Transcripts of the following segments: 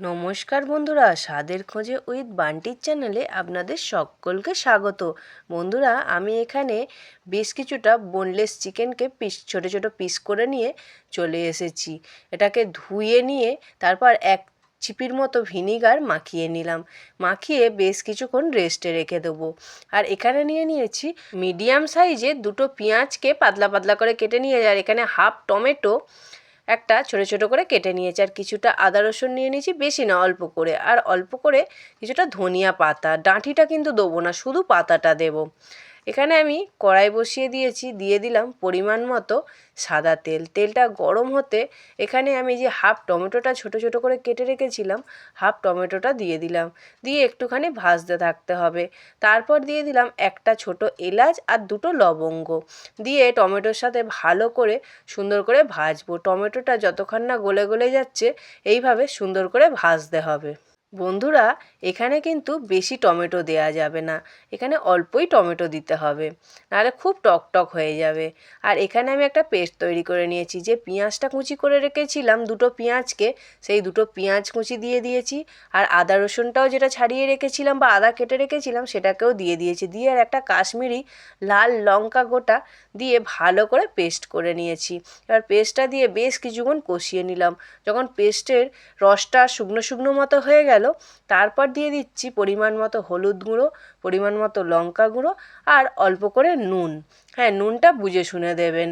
নমস্কার বন্ধুরা, স্বাদের খোঁজে উইথ বান্টির চ্যানেলে আপনাদের সকলকে স্বাগত। বন্ধুরা, আমি এখানে বেশ কিছুটা বোনলেস চিকেনকে পিস ছোটো ছোটো পিস করে নিয়ে চলে এসেছি। এটাকে ধুয়ে নিয়ে তারপর এক চিপির মতো ভিনিগার মাখিয়ে নিলাম। মাখিয়ে বেশ কিছুক্ষণ রেস্টে রেখে দেবো। আর এখানে নিয়ে নিয়েছি মিডিয়াম সাইজে দুটো পেঁয়াজকে পাতলা পাতলা করে কেটে নিয়ে আর এখানে হাফ টমেটো একটা ছোট ছোট করে কেটে নিয়েছি। আর কিছুটা আদা রসুন নিয়ে নিয়েছি, বেশি না, অল্প করে। আর অল্প করে কিছুটা ধনিয়া পাতা। ডাঁটিটা কিন্তু দেবো না, শুধু পাতাটা দেবো। এখানে আমি কড়াই বসিয়ে দিয়েছি, দিয়ে দিলাম পরিমাণ মতো সাদা তেল। তেলটা গরম হতে এখানে আমি যে হাফ টমেটোটা ছোট ছোট করে কেটে রেখেছিলাম, হাফ টমেটোটা দিয়ে দিলাম। দিয়ে একটুখানি ভাজতে থাকতে হবে। তারপর দিয়ে দিলাম একটা ছোট এলাচ আর দুটো লবঙ্গ। দিয়ে টমেটোর সাথে ভালো করে সুন্দর করে ভাজবো। টমেটোটা যতক্ষণ না গলে গলে যাচ্ছে, এইভাবে সুন্দর করে ভাজতে হবে। বন্ধুরা, এখানে কিন্তু বেশি টমেটো দেয়া যাবে না। এখানে অল্পই টমেটো দিতে হবে, নাহলে খুব টক টক হয়ে যাবে। আর এখানে আমি একটা পেস্ট তৈরি করে নিয়েছি, যে পেঁয়াজটা কুচি করে রেখেছিলাম, দুটো পেঁয়াজকে, সেই দুটো পেঁয়াজ কুচি দিয়ে দিয়েছি। আর আদা রসুনটাও যেটা ছাড়িয়ে রেখেছিলাম বা আদা কেটে রেখেছিলাম, সেটাকেও দিয়ে দিয়েছি। দিয়ে আর একটা কাশ্মীরি লাল লঙ্কা গোটা দিয়ে ভালো করে পেস্ট করে নিয়েছি। এবার পেস্টটা দিয়ে বেশ কিছুক্ষণ কষিয়ে নিলাম। যখন পেস্টের রসটা শুকনো শুকনো মতো হয়ে গেল তারপর দিয়ে দিচ্ছি পরিমাণ মতো হলুদ গুঁড়ো, পরিমাণ মতো লঙ্কা গুঁড়ো আর অল্প করে নুন। হ্যাঁ নুনটা বুঝে শুনে দেবেন।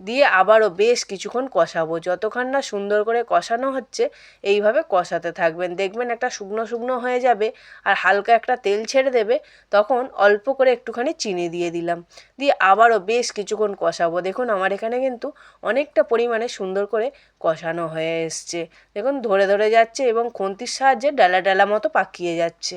দিয়ে আবারও বেশ কিছুক্ষণ কষাবো। যতক্ষণ না সুন্দর করে কষানো হচ্ছে, এইভাবে কষাতে থাকবেন। দেখবেন একটা শুকনো শুকনো হয়ে যাবে আর হালকা একটা তেল ছেড়ে দেবে। তখন অল্প করে একটুখানি চিনি দিয়ে দিলাম। দিয়ে আবারও বেশ কিছুক্ষণ কষাবো। দেখুন, আমার এখানে কিন্তু অনেকটা পরিমাণে সুন্দর করে কষানো হয়ে এসছে। দেখুন, ধরে ধরে যাচ্ছে এবং খুন্তির সাহায্যে ডালা ডালা মতো পাকিয়ে যাচ্ছে।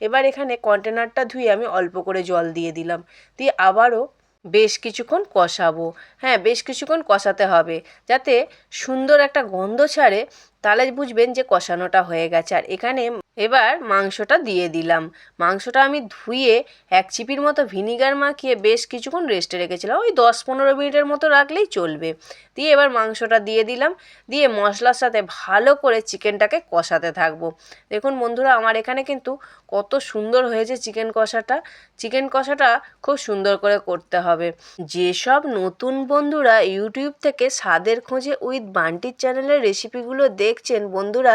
এবার এখানে কন্টেনারটা ধুয়ে আমি অল্প করে জল দিয়ে দিলাম। দিয়ে আবারও বেশ কিছুক্ষণ কষাবো। হ্যাঁ বেশ কিছুক্ষণ কষাতে হবে। যাতে সুন্দর একটা গন্ধ ছাড়ে তাহলে বুঝবেন যে কষানোটা হয়ে গেছে। আর এখানে এবার মাংসটা দিয়ে দিলাম। মাংসটা আমি ধুয়ে এক চিপির মতো ভিনিগার মাখিয়ে বেশ কিছুক্ষণ রেস্টে রেখেছিলাম। ওই দশ পনেরো মিনিটের মতো রাখলেই চলবে। দিয়ে এবার মাংসটা দিয়ে দিলাম। দিয়ে মশলার সাথে ভালো করে চিকেনটাকে কষাতে থাকব। দেখুন বন্ধুরা, আমার এখানে কিন্তু কত সুন্দর হয়েছে চিকেন কষাটা। চিকেন কষাটা খুব সুন্দর করে করতে হবে। যেসব নতুন বন্ধুরা ইউটিউব থেকে স্বাদের খোঁজে উইথ বান্টির চ্যানেলের রেসিপিগুলো দেখছেন, বন্ধুরা,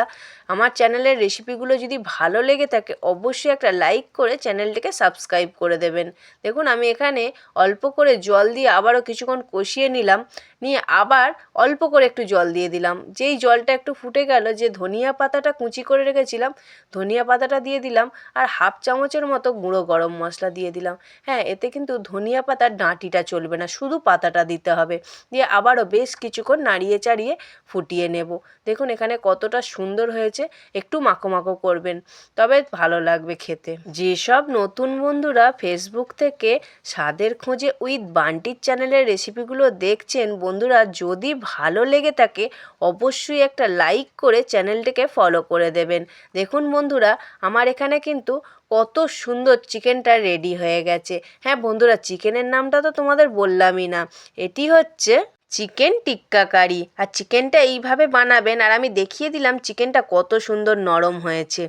আমার চ্যানেলের রেসিপিগুলো যদি ভালো লেগে থাকে, অবশ্যই একটা লাইক করে চ্যানেলটিকে সাবস্ক্রাইব করে দেবেন। দেখুন, আমি এখানে অল্প করে জল দিয়ে আবারও কিছুক্ষণ কষিয়ে নিলাম। নিয়ে আবার অল্প করে একটু জল দিয়ে দিলাম। যেই জলটা একটু ফুটে গেল, যে ধনিয়া পাতাটা কুচি করে রেখেছিলাম, ধনিয়া পাতাটা দিয়ে দিলাম আর হাফ চামচের মতো গুঁড়ো গরম মশলা দিয়ে দিলাম। হ্যাঁ এতে কিন্তু ধনিয়া পাতার ডাঁটিটা চলবে না, শুধু পাতাটা দিতে হবে। দিয়ে আবারও বেশ কিছুক্ষণ নাড়িয়ে চাড়িয়ে ফুটিয়ে নেব। দেখুন এখানে কতটা সুন্দর হয়েছে, একটু মাখো মাখো করবেন, তবে ভালো লাগবে খেতে। যেসব নতুন বন্ধুরা ফেসবুক থেকে স্বাদের খোঁজে উইথ বান্টির চ্যানেলের রেসিপিগুলো দেখছেন বন্ধুরা যদি ভালো লেগে থাকে, অবশ্যই একটা লাইক করে চ্যানেলটিকে ফলো করে দেবেন। দেখুন বন্ধুরা, আমার এখানে কিন্তু কত সুন্দর চিকেনটা রেডি হয়ে গেছে। হ্যাঁ বন্ধুরা, চিকেনের নামটা তো তোমাদের বললামই না। এটি হচ্ছে চিকেন টিক্কা কারি। আর চিকেনটা এইভাবে বানাবেন, আর আমি দেখিয়ে দিলাম চিকেনটা কত সুন্দর নরম হয়েছে।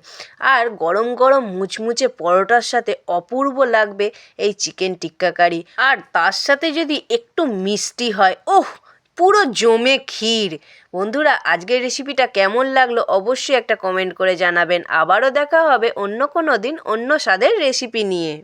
আর গরম গরম মুচমুচে পরোটার সাথে অপূর্ব লাগবে এই চিকেন টিক্কা কারি। আর তার সাথে যদি একটু মিষ্টি হয় ওহ পুরো জমে ক্ষীর। বন্ধুরা, আজকের রেসিপিটা কেমন লাগল অবশ্যই একটা কমেন্ট করে জানাবেন। আবারও দেখা হবে অন্য কোনো দিন অন্য স্বাদের রেসিপি নিয়ে।